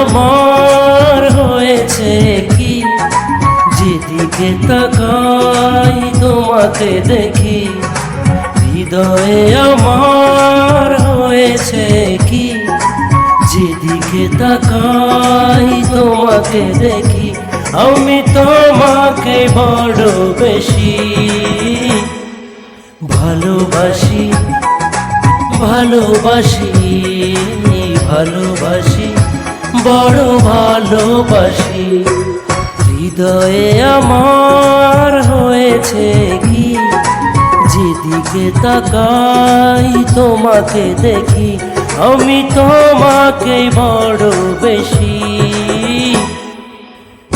আমার হয়েছে কি? যেদিকে তাকাই তোমাকে দেখি, হৃদয়ে আমার হয়েছে কি? যেদিকে তাকাই তোমাকে দেখি, আমি তোমাকে বড় বেশি ভালোবাসি ভালোবাসি ভালোবাসি। বড় ভালোবাসি। হৃদয়ে আমার হয়েছে কি? যেদিকে তাকাই তোমাকে দেখি, আমি তোমাকে বড় বেশি।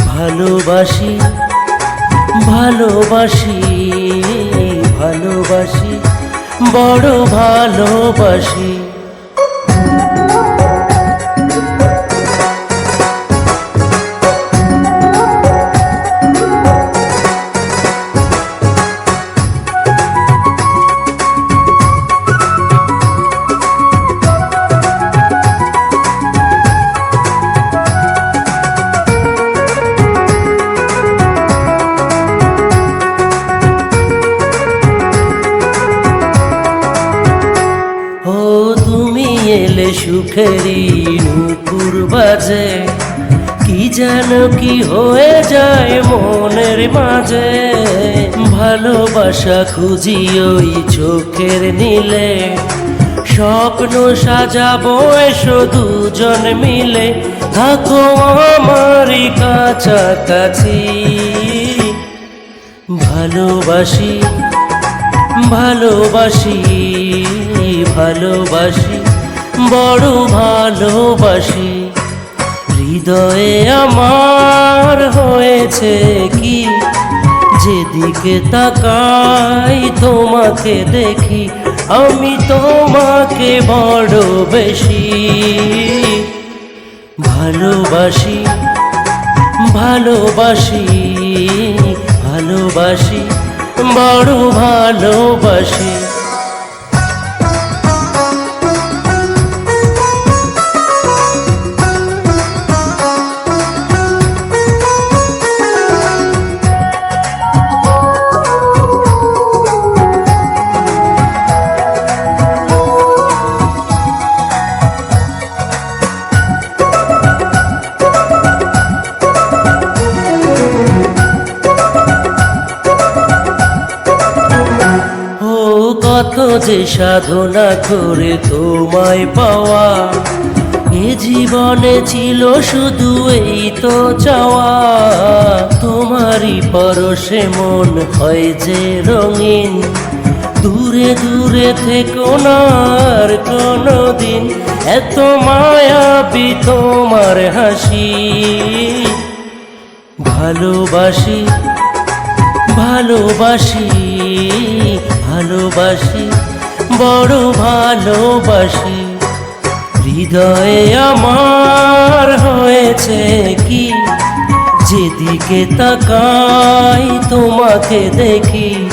ভালোবাসি ভালোবাসি ভালোবাসি, বড় ভালোবাসি। সুখেরই নুপুর বাজে। কি যেন কি হয়ে যায় মনের মাঝে। ভালোবাসা খুঁজি ওই চোখের নীলে। স্বপ্ন সাজাবো এসো দুজন মিলে। থাকো আমারই কাছাকাছি। ভালোবাসি ভালোবাসি ভালোবাসি। বড় ভালোবাসি। হৃদয়ে আমার হয়েছে কি? যেদিকে তাকাই তোমাকে দেখি, আমি তোমাকে বড় বেশি। ভালোবাসি ভালোবাসি ভালোবাসি, বড় ভালোবাসি। যে সাধনা করে তোমায় পাওয়া, এ জীবনে ছিল শুধু এই তো চাওয়া। তোমারই পরশে মন হয় যে রঙিন, দূরে দূরে থেকো না আর কোনো দিন এত মায়াবি তোমার হাসি। ভালোবাসি ভালোবাসি ভালোবাসি। বড় ভালোবাসি। হৃদয়ে আমার হয়েছে কি? যেদিকে তাকাই তোমাকে দেখি।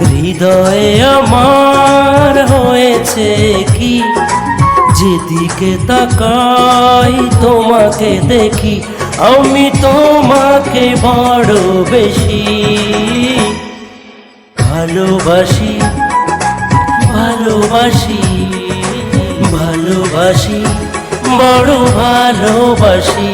হৃদয়ে আমার হয়েছে কি? যেদিকে তাকাই তোমাকে দেখি। আমি তোমাকে বড় বেশি ভালোবাসি ভালোবাসি ভালোবাসি বড় ভালোবাসি।